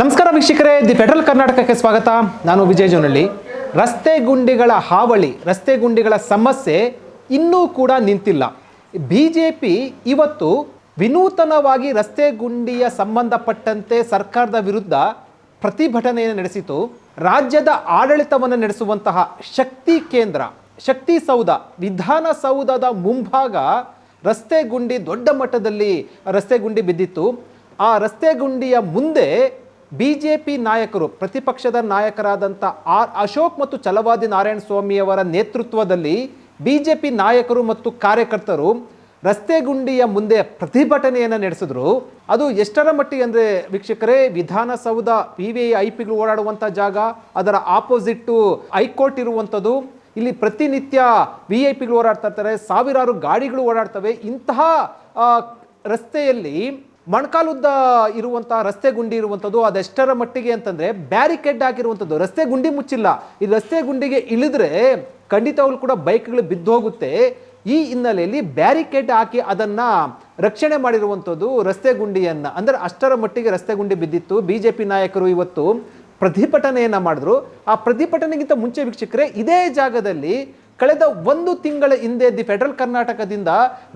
ನಮಸ್ಕಾರ ವೀಕ್ಷಕರೇ, the federal ಕರ್ನಾಟಕಕ್ಕೆ ಸ್ವಾಗತ. ನಾನು ವಿಜಯ್ ಜೋನಳ್ಳಿ. ರಸ್ತೆ ಗುಂಡಿಗಳ ಹಾವಳಿ, ರಸ್ತೆ ಗುಂಡಿಗಳ ಸಮಸ್ಯೆ ಇನ್ನೂ ಕೂಡ ನಿಂತಿಲ್ಲ. ಬಿ ಜೆ ಪಿ ಇವತ್ತು ವಿನೂತನವಾಗಿ ರಸ್ತೆ ಗುಂಡಿಯ ಸಂಬಂಧಪಟ್ಟಂತೆ ಸರ್ಕಾರದ ವಿರುದ್ಧ ಪ್ರತಿಭಟನೆಯನ್ನು ನಡೆಸಿತು. ರಾಜ್ಯದ ಆಡಳಿತವನ್ನು ನಡೆಸುವಂತಹ ಶಕ್ತಿ ಕೇಂದ್ರ, ಶಕ್ತಿ ಸೌಧ, ವಿಧಾನಸೌಧದ ಮುಂಭಾಗ ರಸ್ತೆ ಗುಂಡಿ ದೊಡ್ಡ ಮಟ್ಟದಲ್ಲಿ ರಸ್ತೆ ಗುಂಡಿ ಬಿದ್ದಿತ್ತು. ಆ ರಸ್ತೆ ಗುಂಡಿಯ ಮುಂದೆ ಬಿ ಜೆ ಪಿ ನಾಯಕರು, ಪ್ರತಿಪಕ್ಷದ ನಾಯಕರಾದಂಥ ಆರ್ ಅಶೋಕ್ ಮತ್ತು ಚಲವಾದಿ ನಾರಾಯಣ ಸ್ವಾಮಿಯವರ ನೇತೃತ್ವದಲ್ಲಿ ಬಿ ಜೆ ಪಿ ನಾಯಕರು ಮತ್ತು ಕಾರ್ಯಕರ್ತರು ರಸ್ತೆ ಗುಂಡಿಯ ಮುಂದೆ ಪ್ರತಿಭಟನೆಯನ್ನು ನಡೆಸಿದ್ರು. ಅದು ಎಷ್ಟರ ಮಟ್ಟಿಗೆ ಅಂದರೆ ವೀಕ್ಷಕರೇ, ವಿಧಾನಸೌಧ ಪಿ ವಿ ಐ ಪಿಗಳು ಓಡಾಡುವಂಥ ಜಾಗ, ಅದರ ಆಪೋಸಿಟ್ಟು ಹೈಕೋರ್ಟ್ ಇರುವಂಥದ್ದು. ಇಲ್ಲಿ ಪ್ರತಿನಿತ್ಯ ವಿ ಐ ಪಿಗಳು ಓಡಾಡ್ತಾ ಇರ್ತಾರೆ, ಸಾವಿರಾರು ಗಾಡಿಗಳು ಓಡಾಡ್ತವೆ. ಇಂತಹ ರಸ್ತೆಯಲ್ಲಿ ಮೊಣಕಾಲುದ್ದ ಇರುವಂತಹ ರಸ್ತೆ ಗುಂಡಿ ಇರುವಂಥದ್ದು ಅದೆಷ್ಟರ ಮಟ್ಟಿಗೆ ಅಂತಂದ್ರೆ ಬ್ಯಾರಿಕೇಡ್ ಹಾಕಿರುವಂಥದ್ದು ರಸ್ತೆ ಗುಂಡಿ ಮುಚ್ಚಿಲ್ಲ. ಈ ರಸ್ತೆ ಗುಂಡಿಗೆ ಇಳಿದ್ರೆ ಖಂಡಿತವಾಗ್ಲೂ ಕೂಡ ಬೈಕ್ಗಳು ಬಿದ್ದು ಹೋಗುತ್ತೆ. ಈ ಹಿನ್ನೆಲೆಯಲ್ಲಿ ಬ್ಯಾರಿಕೇಡ್ ಹಾಕಿ ಅದನ್ನ ರಕ್ಷಣೆ ಮಾಡಿರುವಂಥದ್ದು ರಸ್ತೆ ಗುಂಡಿಯನ್ನ. ಅಂದ್ರೆ ಅಷ್ಟರ ಮಟ್ಟಿಗೆ ರಸ್ತೆ ಗುಂಡಿ ಬಿದ್ದಿತ್ತು. ಬಿಜೆಪಿ ನಾಯಕರು ಇವತ್ತು ಪ್ರತಿಭಟನೆಯನ್ನ ಮಾಡಿದ್ರು. ಆ ಪ್ರತಿಭಟನೆಗಿಂತ ಮುಂಚೆ ವೀಕ್ಷಕರೇ, ಇದೇ ಜಾಗದಲ್ಲಿ ಕಳೆದ ಒಂದು ತಿಂಗಳ ಹಿಂದೆ ದಿ ಫೆಡರಲ್ ಕರ್ನಾಟಕದಿಂದ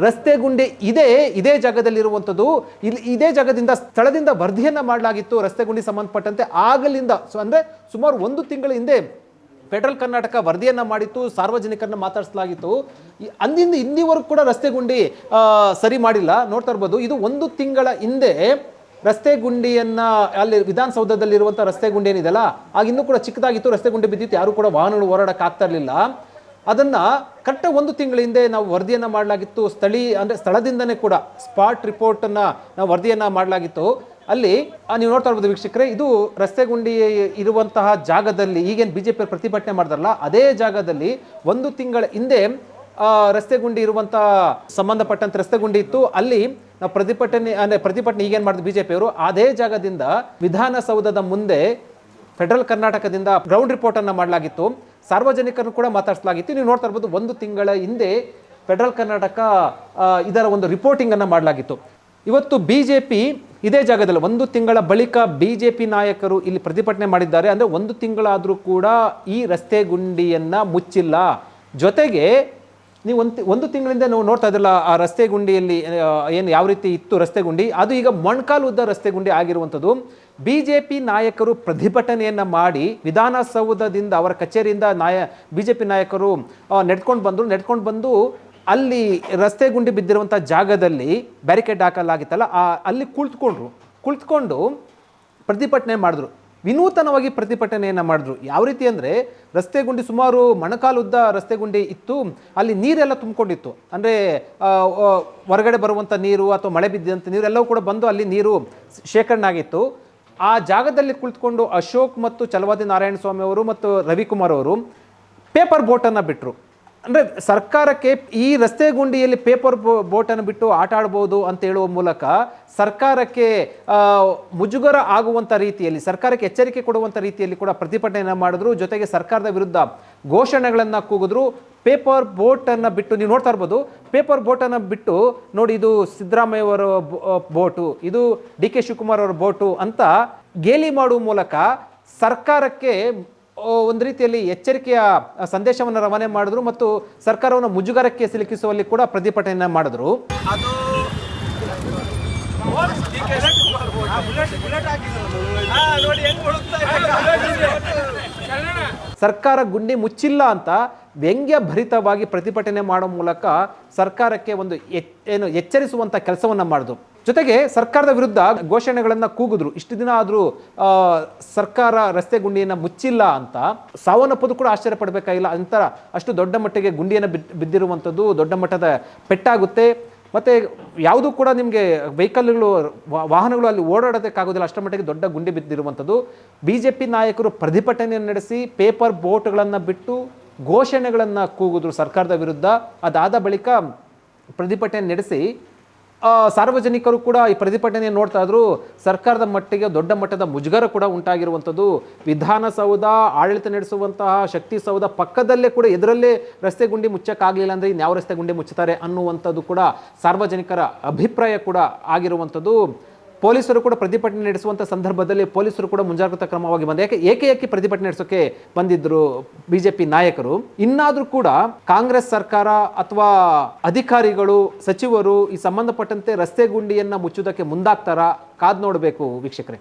ರಸ್ತೆ ಗುಂಡಿ ಇದೇ ಇದೇ ಜಾಗದಲ್ಲಿರುವಂಥದ್ದು. ಇಲ್ಲಿ ಇದೇ ಜಾಗದಿಂದ ಸ್ಥಳದಿಂದ ವರದಿಯನ್ನು ಮಾಡಲಾಗಿತ್ತು, ರಸ್ತೆ ಗುಂಡಿ ಸಂಬಂಧಪಟ್ಟಂತೆ ಆಗಲಿಂದ. ಸೊ, ಅಂದರೆ ಸುಮಾರು ಒಂದು ತಿಂಗಳ ಹಿಂದೆ ಫೆಡರಲ್ ಕರ್ನಾಟಕ ವರದಿಯನ್ನು ಮಾಡಿತ್ತು, ಸಾರ್ವಜನಿಕರನ್ನ ಮಾತಾಡಿಸಲಾಗಿತ್ತು. ಅಂದಿಂದ ಇಂದಿವರೆಗೂ ಕೂಡ ರಸ್ತೆ ಗುಂಡಿ ಸರಿ ಮಾಡಿಲ್ಲ. ನೋಡ್ತಾ ಇರ್ಬೋದು, ಇದು ಒಂದು ತಿಂಗಳ ಹಿಂದೆ ರಸ್ತೆ ಗುಂಡಿಯನ್ನು, ಅಲ್ಲಿ ವಿಧಾನಸೌಧದಲ್ಲಿರುವಂಥ ರಸ್ತೆ ಗುಂಡಿ ಏನಿದೆಯಲ್ಲ ಆಗ ಇನ್ನೂ ಕೂಡ ಚಿಕ್ಕದಾಗಿತ್ತು, ರಸ್ತೆ ಗುಂಡಿ ಬಿದ್ದಿತ್ತು, ಯಾರು ಕೂಡ ವಾಹನಗಳು ಓಡಾಡಕ್ಕೆ ಆಗ್ತಾ ಇರಲಿಲ್ಲ. ಅದನ್ನ ಕರೆಕ್ಟ್ ಒಂದು ತಿಂಗಳ ಹಿಂದೆ ನಾವು ವರದಿಯನ್ನು ಮಾಡಲಾಗಿತ್ತು. ಸ್ಥಳೀಯ ಅಂದ್ರೆ ಸ್ಥಳದಿಂದನೇ ಕೂಡ ಸ್ಪಾಟ್ ರಿಪೋರ್ಟನ್ನು ನಾವು ವರದಿಯನ್ನು ಮಾಡಲಾಗಿತ್ತು. ಅಲ್ಲಿ ನೀವು ನೋಡ್ತಾ ಇರ್ಬೋದು ವೀಕ್ಷಕರೇ, ಇದು ರಸ್ತೆ ಗುಂಡಿ ಇರುವಂತಹ ಜಾಗದಲ್ಲಿ ಈಗೇನು ಬಿಜೆಪಿ ಪ್ರತಿಭಟನೆ ಮಾಡಿದ್ರಲ್ಲ, ಅದೇ ಜಾಗದಲ್ಲಿ ಒಂದು ತಿಂಗಳ ಹಿಂದೆ ರಸ್ತೆ ಗುಂಡಿ ಇರುವಂತ ಸಂಬಂಧಪಟ್ಟಂತ ರಸ್ತೆ ಗುಂಡಿ ಇತ್ತು. ಅಲ್ಲಿ ನಾವು ಪ್ರತಿಭಟನೆ, ಅಂದ್ರೆ ಪ್ರತಿಭಟನೆ ಈಗೇನು ಮಾಡಿದ್ರು ಬಿಜೆಪಿಯವರು, ಅದೇ ಜಾಗದಿಂದ ವಿಧಾನಸೌಧದ ಮುಂದೆ ಫೆಡರಲ್ ಕರ್ನಾಟಕದಿಂದ ಗ್ರೌಂಡ್ ರಿಪೋರ್ಟನ್ನು ಮಾಡಲಾಗಿತ್ತು. ಸಾರ್ವಜನಿಕರನ್ನು ಕೂಡ ಮಾತಾಡಿಸಲಾಗಿತ್ತು. ನೀವು ನೋಡ್ತಾ ಇರ್ಬೋದು ಒಂದು ತಿಂಗಳ ಹಿಂದೆ ಫೆಡರಲ್ ಕರ್ನಾಟಕ ಇದರ ಒಂದು ರಿಪೋರ್ಟಿಂಗ್ ಅನ್ನ ಮಾಡಲಾಗಿತ್ತು. ಇವತ್ತು ಬಿ ಜೆ ಪಿ ಇದೇ ಜಾಗದಲ್ಲಿ ಒಂದು ತಿಂಗಳ ಬಳಿಕ ಬಿ ಜೆ ಪಿ ನಾಯಕರು ಇಲ್ಲಿ ಪ್ರತಿಭಟನೆ ಮಾಡಿದ್ದಾರೆ. ಅಂದ್ರೆ ಒಂದು ತಿಂಗಳಾದರೂ ಕೂಡ ಈ ರಸ್ತೆ ಗುಂಡಿಯನ್ನು ಮುಚ್ಚಿಲ್ಲ. ಜೊತೆಗೆ ನೀವು ಒಂದು ಒಂದು ತಿಂಗಳಿಂದ ನಾವು ನೋಡ್ತಾ ಇದ್ರಲ್ಲ, ಆ ರಸ್ತೆ ಗುಂಡಿಯಲ್ಲಿ ಏನು ಯಾವ ರೀತಿ ಇತ್ತು ರಸ್ತೆ ಗುಂಡಿ, ಅದು ಈಗ ಮೊಣಕಾಲು ಉದ್ದ ರಸ್ತೆ ಗುಂಡಿ ಆಗಿರುವಂಥದ್ದು. ಬಿ ಜೆ ಪಿ ನಾಯಕರು ಪ್ರತಿಭಟನೆಯನ್ನು ಮಾಡಿ ವಿಧಾನಸೌಧದಿಂದ, ಅವರ ಕಚೇರಿಯಿಂದ ನಾಯ ಬಿ ಜೆ ಪಿ ನಾಯಕರು ನೆಡ್ಕೊಂಡು ಬಂದರು, ನೆಡ್ಕೊಂಡು ಬಂದು ಅಲ್ಲಿ ರಸ್ತೆ ಗುಂಡಿ ಬಿದ್ದಿರುವಂಥ ಜಾಗದಲ್ಲಿ ಬ್ಯಾರಿಕೇಡ್ ಹಾಕಲಾಗಿತ್ತಲ್ಲ ಅಲ್ಲಿ ಕುಳಿತುಕೊಂಡ್ರು. ಕುಳಿತುಕೊಂಡು ಪ್ರತಿಭಟನೆ ಮಾಡಿದ್ರು. ವಿನೂತನವಾಗಿ ಪ್ರತಿಭಟನೆಯನ್ನು ಮಾಡಿದ್ರು. ಯಾವ ರೀತಿ ಅಂದರೆ ರಸ್ತೆ ಗುಂಡಿ ಸುಮಾರು ಮೊಣಕಾಲುದ್ದ ರಸ್ತೆ ಗುಂಡಿ ಇತ್ತು. ಅಲ್ಲಿ ನೀರೆಲ್ಲ ತುಂಬಿಕೊಂಡಿತ್ತು. ಅಂದರೆ ಹೊರಗಡೆ ಬರುವಂಥ ನೀರು ಅಥವಾ ಮಳೆ ಬಿದ್ದಂಥ ನೀರೆಲ್ಲವೂ ಕೂಡ ಬಂದು ಅಲ್ಲಿ ನೀರು ಶೇಖರಣೆ ಆಗಿತ್ತು ಆ ಜಾಗದಲ್ಲಿ ಕುಳಿತುಕೊಂಡು ಅಶೋಕ್ ಮತ್ತು ಚಲವಾದಿ ನಾರಾಯಣ ಸ್ವಾಮಿ ಅವರು ಮತ್ತು ರವಿಕುಮಾರ್ ಅವರು ಪೇಪರ್ ಬೋಟನ್ನು ಬಿಟ್ಟರು ಅಂದರೆ ಸರ್ಕಾರಕ್ಕೆ ಈ ರಸ್ತೆ ಗುಂಡಿಯಲ್ಲಿ ಪೇಪರ್ ಬೋಟನ್ನು ಬಿಟ್ಟು ಆಟ ಆಡ್ಬೋದು ಅಂತ ಹೇಳುವ ಮೂಲಕ ಸರ್ಕಾರಕ್ಕೆ ಮುಜುಗರ ಆಗುವಂಥ ರೀತಿಯಲ್ಲಿ, ಸರ್ಕಾರಕ್ಕೆ ಎಚ್ಚರಿಕೆ ಕೊಡುವಂಥ ರೀತಿಯಲ್ಲಿ ಕೂಡ ಪ್ರತಿಭಟನೆಯನ್ನು ಮಾಡಿದ್ರು. ಜೊತೆಗೆ ಸರ್ಕಾರದ ವಿರುದ್ಧ ಘೋಷಣೆಗಳನ್ನು ಕೂಗಿದ್ರು. ಪೇಪರ್ ಬೋಟನ್ನು ಬಿಟ್ಟು, ನೀವು ನೋಡ್ತಾ ಇರ್ಬೋದು, ಪೇಪರ್ ಬೋಟನ್ನು ಬಿಟ್ಟು ನೋಡಿ ಇದು ಸಿದ್ದರಾಮಯ್ಯ ಅವರ ಬೋಟು, ಇದು ಡಿ ಕೆ ಶಿವಕುಮಾರ್ ಅವರ ಬೋಟು ಅಂತ ಗೇಲಿ ಮಾಡುವ ಮೂಲಕ ಸರ್ಕಾರಕ್ಕೆ ಒಂದು ರೀತಿಯಲ್ಲಿ ಎಚ್ಚರಿಕೆಯ ಸಂದೇಶವನ್ನು ರವಾನೆ ಮಾಡಿದ್ರು ಮತ್ತು ಸರ್ಕಾರವನ್ನು ಮುಜುಗರಕ್ಕೆ ಸಿಲುಕಿಸುವಲ್ಲಿ ಕೂಡ ಪ್ರತಿಭಟನೆ ಮಾಡಿದ್ರು ನೋಡಿ. ಸರ್ಕಾರ ಗುಂಡಿ ಮುಚ್ಚಿಲ್ಲ ಅಂತ ವ್ಯಂಗ್ಯ ಭರಿತವಾಗಿ ಪ್ರತಿಭಟನೆ ಮಾಡೋ ಮೂಲಕ ಸರ್ಕಾರಕ್ಕೆ ಒಂದು ಏನು ಎಚ್ಚರಿಸುವಂತ ಕೆಲಸವನ್ನ ಮಾಡಿದ್ರು ಜೊತೆಗೆ ಸರ್ಕಾರದ ವಿರುದ್ಧ ಘೋಷಣೆಗಳನ್ನ ಕೂಗಿದ್ರು. ಇಷ್ಟು ದಿನ ಆದರೂ ಸರ್ಕಾರ ರಸ್ತೆ ಗುಂಡಿಯನ್ನ ಮುಚ್ಚಿಲ್ಲ ಅಂತ. ಸಾವನ್ನಪ್ಪದು ಕೂಡ ಆಶ್ಚರ್ಯ ಪಡಬೇಕಾಗಿಲ್ಲ. ಅಂತರ ಅಷ್ಟು ದೊಡ್ಡ ಮಟ್ಟಿಗೆ ಗುಂಡಿಯನ್ನು ಬಿದ್ದಿರುವಂಥದ್ದು ದೊಡ್ಡ ಮಟ್ಟದ ಪೆಟ್ಟಾಗುತ್ತೆ. ಮತ್ತೆ ಯಾವುದು ಕೂಡ ನಿಮಗೆ ವೆಹಿಕಲ್ಗಳು ವಾಹನಗಳು ಅಲ್ಲಿ ಓಡಾಡೋದಕ್ಕಾಗೋದಿಲ್ಲ, ಅಷ್ಟರ ಮಟ್ಟಿಗೆ ದೊಡ್ಡ ಗುಂಡಿ ಬಿದ್ದಿರುವಂಥದ್ದು. ಬಿ ಜೆ ಪಿ ನಾಯಕರು ಪ್ರತಿಭಟನೆಯನ್ನು ನಡೆಸಿ, ಪೇಪರ್ ಬೋಟ್ಗಳನ್ನು ಬಿಟ್ಟು ಘೋಷಣೆಗಳನ್ನು ಕೂಗಿದ್ರು ಸರ್ಕಾರದ ವಿರುದ್ಧ. ಅದಾದ ಬಳಿಕ ಪ್ರತಿಭಟನೆ ನಡೆಸಿ ಸಾರ್ವಜನಿಕರು ಕೂಡ ಈ ಪ್ರತಿಭಟನೆ ನೋಡ್ತಾ ಇದ್ರು. ಸರ್ಕಾರದ ಮಟ್ಟಿಗೆ ದೊಡ್ಡ ಮಟ್ಟದ ಮುಜುಗರ ಕೂಡ ಉಂಟಾಗಿರುವಂಥದ್ದು. ವಿಧಾನಸೌಧ, ಆಡಳಿತ ನಡೆಸುವಂತಹ ಶಕ್ತಿ ಸೌಧ ಪಕ್ಕದಲ್ಲೇ ಕೂಡ ಇದರಲ್ಲೇ ರಸ್ತೆ ಗುಂಡಿ ಮುಚ್ಚಕ್ಕಾಗಲಿಲ್ಲ ಅಂದರೆ ಇನ್ಯಾವ ರಸ್ತೆ ಗುಂಡಿ ಮುಚ್ಚುತ್ತಾರೆ ಅನ್ನುವಂಥದ್ದು ಕೂಡ ಸಾರ್ವಜನಿಕರ ಅಭಿಪ್ರಾಯ ಕೂಡ ಆಗಿರುವಂಥದ್ದು. ಪೊಲೀಸರು ಕೂಡ ಪ್ರತಿಭಟನೆ ನಡೆಸುವಂಥ ಸಂದರ್ಭದಲ್ಲಿ ಪೊಲೀಸರು ಕೂಡ ಮುಂಜಾಗ್ರತಾ ಕ್ರಮವಾಗಿ ಬಂದ ಯಾಕೆ ಏಕೆ ಏಕೆ ಪ್ರತಿಭಟನೆ ನಡೆಸೋಕೆ ಬಂದಿದ್ರು ಬಿಜೆಪಿ ನಾಯಕರು? ಇನ್ನಾದರೂ ಕೂಡ ಕಾಂಗ್ರೆಸ್ ಸರ್ಕಾರ ಅಥವಾ ಅಧಿಕಾರಿಗಳು, ಸಚಿವರು ಈ ಸಂಬಂಧಪಟ್ಟಂತೆ ರಸ್ತೆ ಗುಂಡಿಯನ್ನು ಮುಚ್ಚುವುದಕ್ಕೆ ಮುಂದಾಗ್ತಾರಾ? ಕಾದ್ ನೋಡಬೇಕು ವೀಕ್ಷಕರೇ.